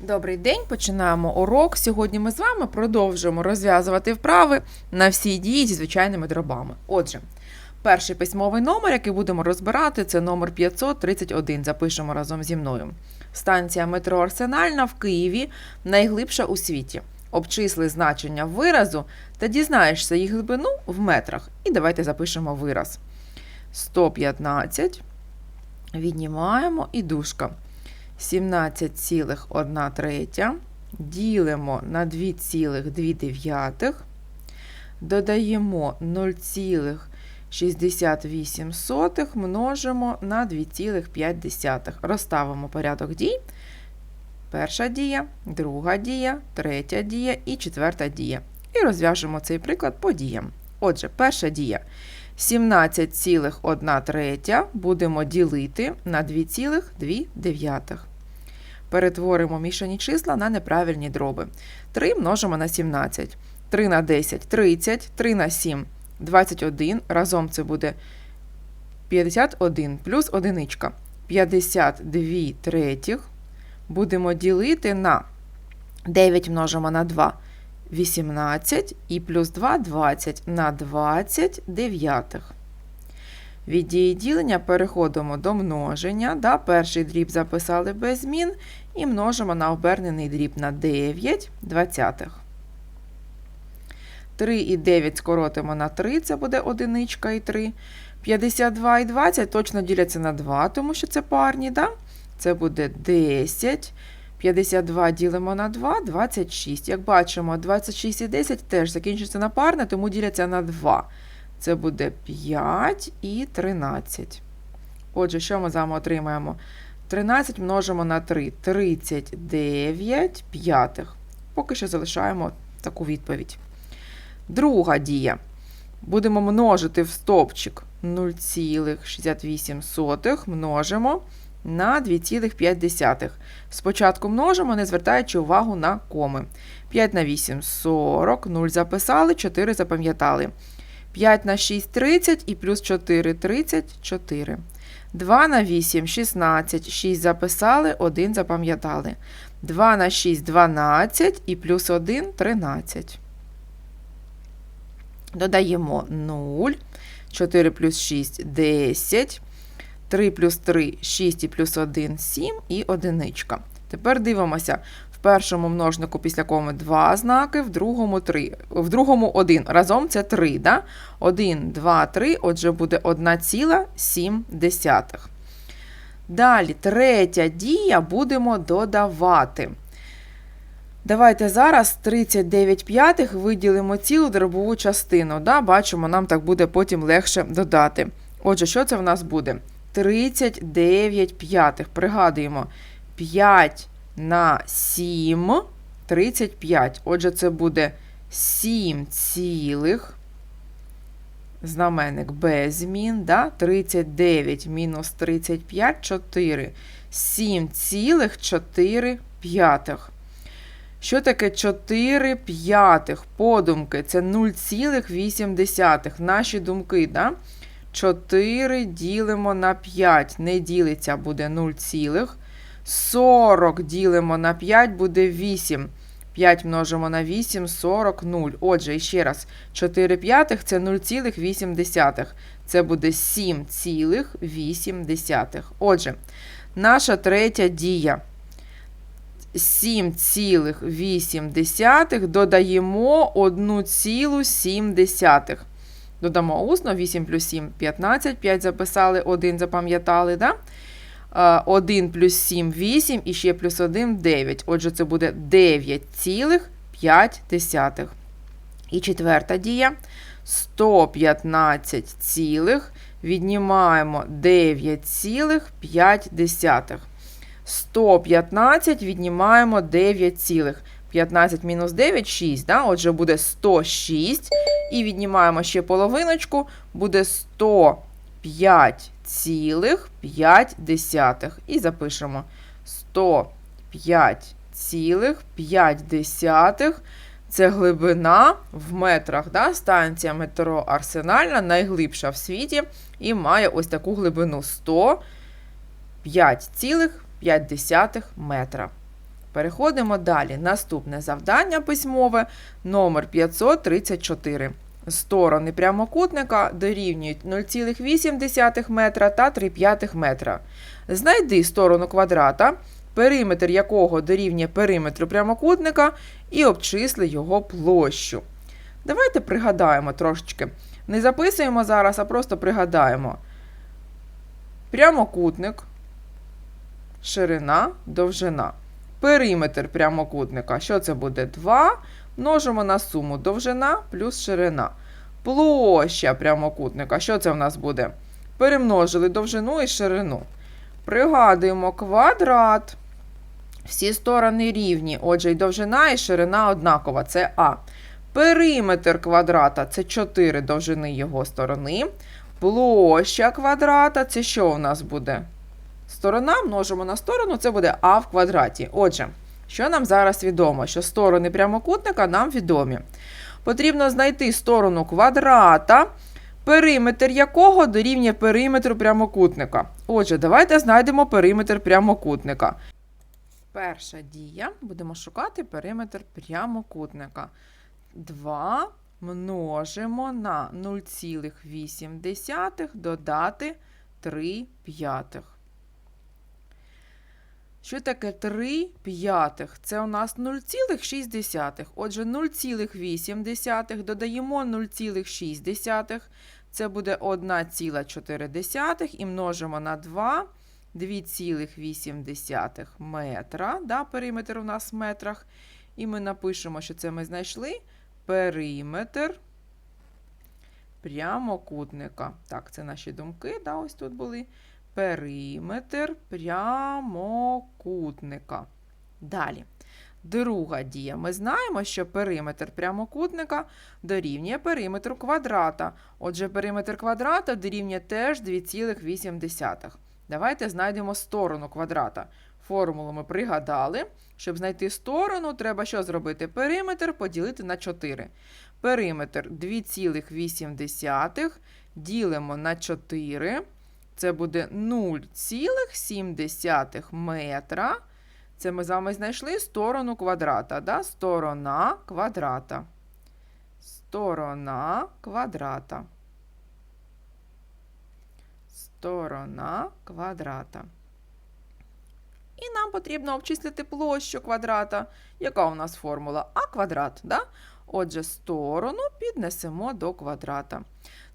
Добрий день, починаємо урок. Сьогодні ми з вами продовжуємо розв'язувати вправи на всі дії зі звичайними дробами. Отже, перший письмовий номер, який будемо розбирати, це номер 531. Запишемо разом зі мною. Станція метро Арсенальна в Києві найглибша у світі. Обчисли значення виразу та дізнаєшся їх глибину в метрах. І давайте запишемо вираз. 115. Віднімаємо і дужка. 17,1 третя. Ділимо на 2,2. Додаємо 0,68 множимо на 2,5. Розставимо порядок дій. Перша дія, друга дія, третя дія і четверта дія. І розв'яжемо цей приклад по діям. Отже, перша дія. 17,1 третя будемо ділити на 2,2. Перетворимо мішані числа на неправильні дроби. 3 множимо на 17. 3 на 10 30, 3 на 7 21. Разом це буде 51 плюс одиничка. 52 третіх. Будемо ділити на 9 множимо на 2. 18 і плюс 2 20 на 20 дев'ятих. Від дії ділення переходимо до множення. Да? Перший дріб записали без змін і множимо на обернений дріб на 9 двадцятих. 3 і 9 скоротимо на 3, це буде одиничка і 3. 52 і 20 точно діляться на 2, тому що це парні. Да? Це буде 10. 52 ділимо на 2, 26. Як бачимо, 26 і 10 теж закінчується на парне, тому діляться на 2. Це буде 5 і 13. Отже, що ми з вами отримаємо? 13 множимо на 3, 39 п'ятих. Поки що залишаємо таку відповідь. Друга дія. Будемо множити в стопчик 0,68 множимо на 2,5. Спочатку множимо, не звертаючи увагу на коми. 5 на 8 40, 0 записали, 4 запам'ятали. 5 на 6 30 і плюс 4 34. 2 на 8 16, 6 записали, 1 запам'ятали. 2 на 6 12 і плюс 1 13. Додаємо 0. 4 плюс 6 10. 3 плюс 3 6 і плюс 1 7 і одиничка. Тепер дивимося. В першому множнику після коми 2 знаки, в другому 3, в другому 1. Разом це 3. Да? 1, 2, 3, отже, буде 1,7. Далі, третя дія будемо додавати. Давайте зараз 39 п'ятих виділимо цілу дробову частину. Да? Бачимо, нам так буде потім легше додати. Отже, що це в нас буде? 39 п'ятих. Пригадуємо, 5 на 7 35. Отже, це буде 7 цілих. Знаменник без змін. Да? 39 мінус 35 4. 7 цілих 4 п'ятих. Що таке 4 п'ятих? Подумки. Це 0,8. Наші думки. Да? 4 ділимо на 5, не ділиться, буде 0, цілих. 40 ділимо на 5, буде 8. 5 множимо на 8, 40, 0. Отже, ще раз, 4 п'ятих це 0,8. Це буде 7,8. Отже, наша третя дія. 7,8 додаємо 1,7. Додамо усно, 8 плюс 7 15, 5 записали, 1 запам'ятали. Да? 1 плюс 7 8 і ще плюс 1 9. Отже, це буде 9,5. І четверта дія. 115, цілих, віднімаємо 9,5. 115 віднімаємо 9, цілих. 15 мінус 9 6. Да? Отже, буде 106. І віднімаємо ще половиночку, буде 105,5. І запишемо 105,5. Це глибина в метрах. Да? Станція метро Арсенальна найглибша в світі і має ось таку глибину 105,5 метра. Переходимо далі. Наступне завдання письмове номер 534. Сторони прямокутника дорівнюють 0,8 метра та 3,5 метра. Знайди сторону квадрата, периметр якого дорівнює периметру прямокутника, і обчисли його площу. Давайте пригадаємо трошечки. Не записуємо зараз, а просто пригадаємо. Прямокутник, ширина, довжина. Периметр прямокутника. Що це буде? 2 множимо на суму довжина плюс ширина. Площа прямокутника. Що це в нас буде? Перемножили довжину і ширину. Пригадуємо квадрат. Всі сторони рівні. Отже, і довжина, і ширина однакова. Це А. Периметр квадрата це 4 довжини його сторони. Площа квадрата це що у нас буде? Сторона множимо на сторону, це буде А в квадраті. Отже, що нам зараз відомо? Що сторони прямокутника нам відомі. Потрібно знайти сторону квадрата, периметр якого дорівнює периметру прямокутника. Отже, давайте знайдемо периметр прямокутника. Перша дія. Будемо шукати периметр прямокутника. 2 множимо на 0,8 додати 3 п'ятих. Що таке 3 п'ятих? Це у нас 0,6. Отже, 0,8 додаємо 0,6. Це буде 1,4 і множимо на 2, 2,8 метра. Да, периметр у нас в метрах. І ми напишемо, що це ми знайшли периметр прямокутника. Так, це наші думки, да, ось тут були. Периметр прямокутника. Далі. Друга дія. Ми знаємо, що периметр прямокутника дорівнює периметру квадрата. Отже, периметр квадрата дорівнює теж 2,8. Давайте знайдемо сторону квадрата. Формулу ми пригадали. Щоб знайти сторону, треба що зробити? Периметр поділити на 4. Периметр 2,8 ділимо на 4. Це буде 0,7 метра. Це ми з вами знайшли сторону квадрата. Да? Сторона квадрата. Сторона квадрата. Сторона квадрата. І нам потрібно обчислити площу квадрата. Яка у нас формула? А квадрат. Да? Отже, сторону піднесемо до квадрата.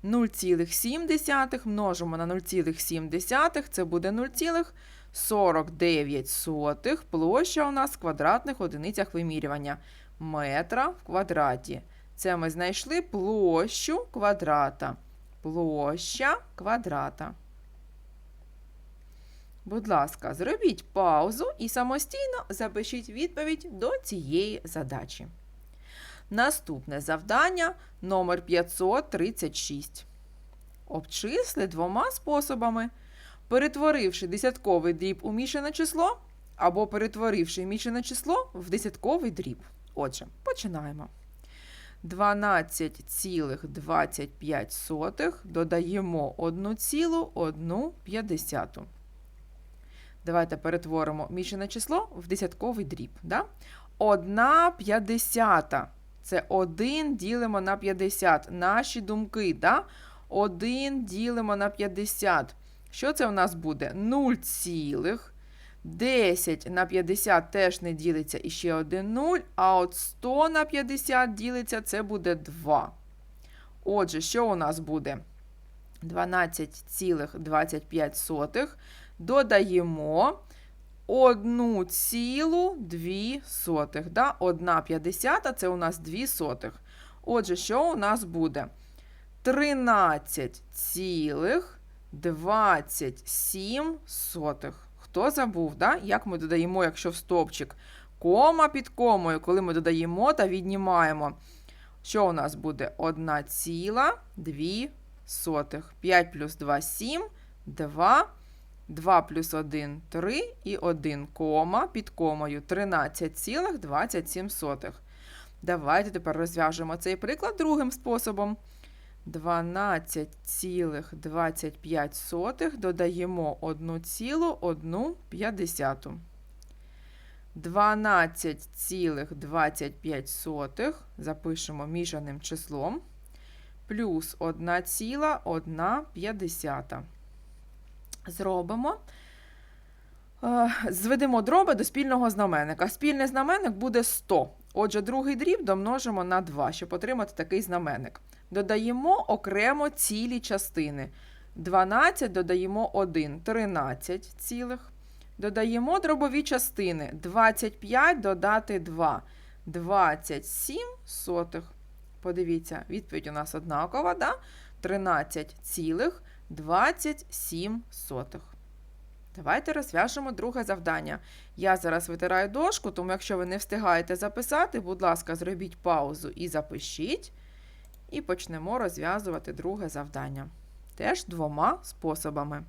0,7 множимо на 0,7, це буде 0,49. Площа у нас в квадратних одиницях вимірювання метра в квадраті. Це ми знайшли площу квадрата. Площа квадрата. Будь ласка, зробіть паузу і самостійно запишіть відповідь до цієї задачі. Наступне завдання номер 536. Обчисли двома способами. Перетворивши десятковий дріб у мішане число, або перетворивши мішане число в десятковий дріб. Отже, починаємо. 12,25 додаємо 1,1. Давайте перетворимо мішане число в десятковий дріб. Да? 1 п'ятдесята. Це 1 ділимо на 50. Наші думки. Да? 1 ділимо на 50. Що це у нас буде? 0 цілих. 10 на 50 теж не ділиться і ще один 0. А от 100 на 50 ділиться, це буде 2. Отже, що у нас буде? 12,25 додаємо 1,2. Да? 1 п'ятдесята – це у нас 2 сотих. Отже, що у нас буде? 13,27 сотих. Хто забув, да? як ми додаємо, якщо в стовпчик кома під комою, коли ми додаємо та віднімаємо. Що у нас буде? 1,2. 5 плюс 2 7, 2 2 плюс 1 3 і 1 кома під комою 13,27. Давайте тепер розв'яжемо цей приклад другим способом. 12,25 додаємо 1,1. 12,25 запишемо міжаним числом плюс 1,1. Зробимо. Е, Зведемо дроби до спільного знаменника. Спільний знаменник буде 100. Отже, другий дріб домножимо на 2, щоб отримати такий знаменник. Додаємо окремо цілі частини. 12 додаємо 1, 13 цілих. Додаємо дробові частини. 25 додати 2, 27 сотих. Подивіться, відповідь у нас однакова, да? 13 цілих 27 сотих. Давайте розв'яжемо друге завдання. Я зараз витираю дошку, тому якщо ви не встигаєте записати, будь ласка, зробіть паузу і запишіть. І почнемо розв'язувати друге завдання. Теж двома способами.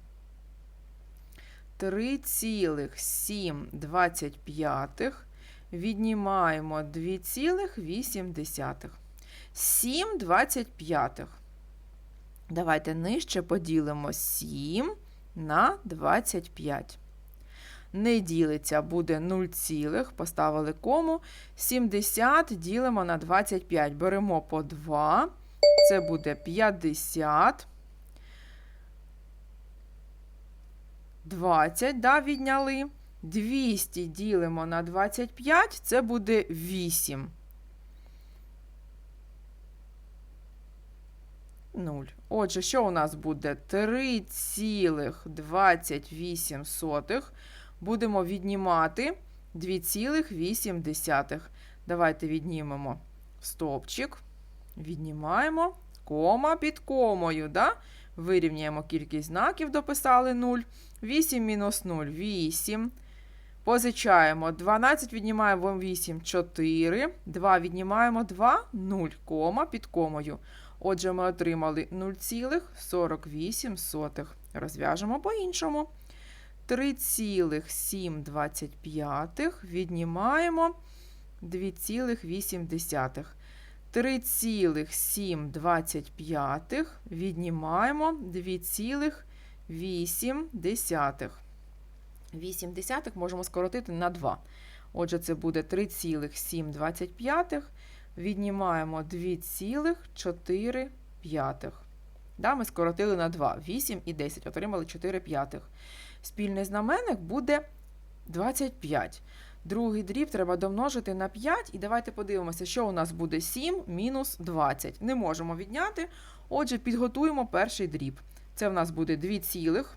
3,725 віднімаємо 2,8. 7 25. Давайте нижче поділимо 7 на 25. Не ділиться буде 0, цілих, поставили кому. 70 ділимо на 25. Беремо по 2. Це буде 50. 20, да, відняли. 200 ділимо на 25, це буде 8. 0. Отже, що у нас буде? 3,28. Будемо віднімати 2,8. Давайте віднімемо стовпчик. Віднімаємо кома під комою. Да? Вирівняємо кількість знаків, дописали 0. 8 мінус 0 8. Позичаємо 12, віднімаємо 8, 4. 2 віднімаємо 2, 0, кома під комою. Отже, ми отримали 0,48. Розв'яжемо по-іншому. 3,725 віднімаємо 2,8. 3,725 віднімаємо 2,8. 8 десятих можемо скоротити на 2. Отже, це буде 3,725. Віднімаємо 2,4. Да, ми скоротили на 2. 8 і 10. Отримали 4 п'ятих. Спільний знаменник буде 25. Другий дріб треба домножити на 5. І давайте подивимося, що у нас буде 7 мінус 20. Не можемо відняти. Отже, підготуємо перший дріб. Це в нас буде 2 цілих.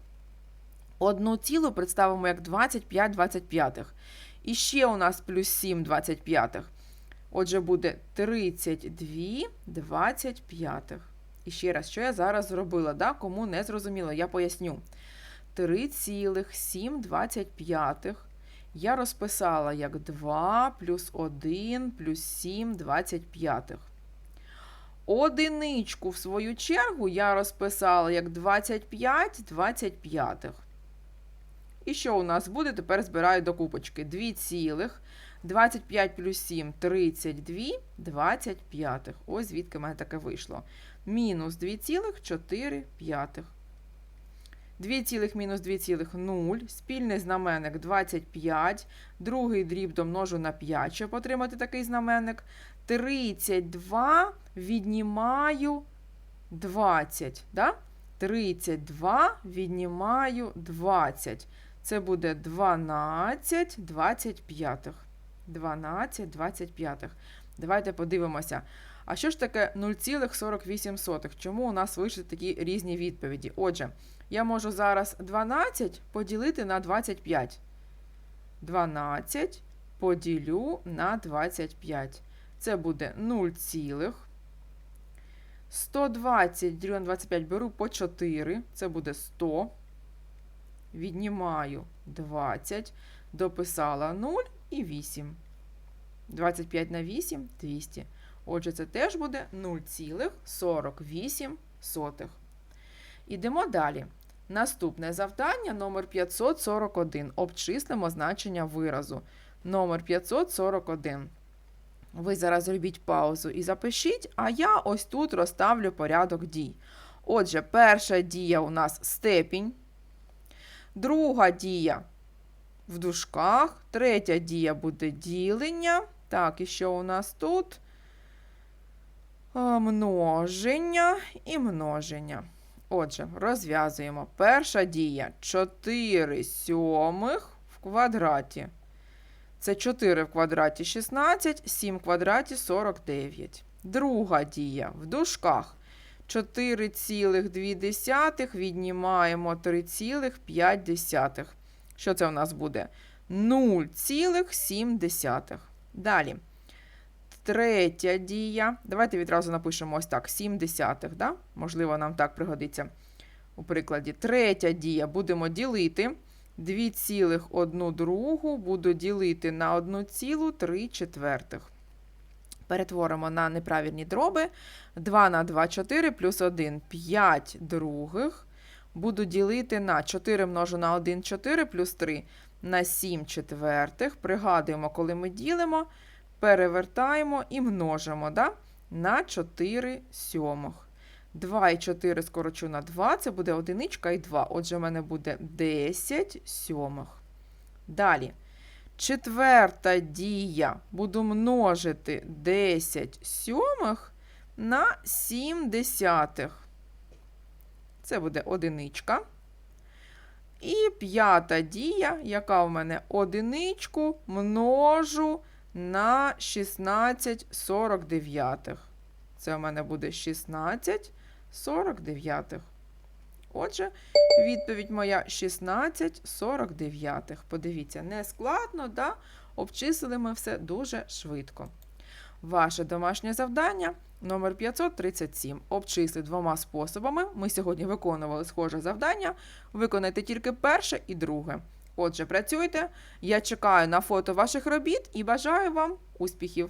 Одну цілу представимо як 25 25. І ще у нас плюс 7 25. Отже, буде 32 25. І ще раз, що я зараз зробила? Да? Кому не зрозуміло, я поясню. 3,725 я розписала як 2 плюс 1 плюс 7 25. Одиничку, в свою чергу, я розписала як 25 25. І що у нас буде? Тепер збираю до купочки. 2 цілих. 25 плюс 7 32, 25. Ось звідки в мене таке вийшло. Мінус 2,4. 2 цілих мінус 2 цілих 0. Спільний знаменник 25. Другий дріб домножу на 5, щоб отримати такий знаменник. 32 віднімаю 20. Да? 32 віднімаю 20. Це буде 12 25. 12 25. Давайте подивимося. А що ж таке 0,48? Чому у нас вийшли такі різні відповіді? Отже, я можу зараз 12 поділити на 25. 12 поділю на 25. Це буде 0, цілих. 120 ділю на 25 беру по 4. Це буде 100. Віднімаю 20. Дописала 0 і 8. 25 на 8 200. Отже, це теж буде 0,48. Ідемо далі. Наступне завдання номер 541. Обчислимо значення виразу. Номер 541. Ви зараз зробіть паузу і запишіть, а я ось тут розставлю порядок дій. Отже, перша дія у нас степінь. Друга дія в дужках. Третя дія буде ділення. Так, і що у нас тут? Множення і множення. Отже, розв'язуємо. Перша дія 4 сьомих в квадраті. Це 4 в квадраті 16, 7 в квадраті 49. Друга дія в дужках. 4,2 віднімаємо 3,5. Що це у нас буде? 0,7. Далі. Третя дія. Давайте відразу напишемо ось так: 7 десятих. Да? Можливо, нам так пригодиться у прикладі. Третя дія. Будемо ділити. 2,1 другу буду ділити на 1,3 четвертих. Перетворимо на неправильні дроби. 2 на 2 – 4, плюс 1 – 5 других. Буду ділити на 4 множу на 1 – 4, плюс 3 на 7 четвертих. Пригадуємо, коли ми ділимо, перевертаємо і множимо да? на 4 сьомих. 2 і 4 скорочу на 2, це буде одиничка і 2. Отже, в мене буде 10 сьомих. Далі. Четверта дія. Буду множити 10 сьомих на 7 десятих. Це буде одиничка. І п'ята дія, яка в мене одиничку множу на 16 49. Це у мене буде 16 49. Отже, відповідь моя 16 49. Подивіться, не складно, да? обчислили ми все дуже швидко. Ваше домашнє завдання номер 537. Обчисли двома способами. Ми сьогодні виконували схоже завдання. Виконайте тільки перше і друге. Отже, працюйте. Я чекаю на фото ваших робіт і бажаю вам успіхів!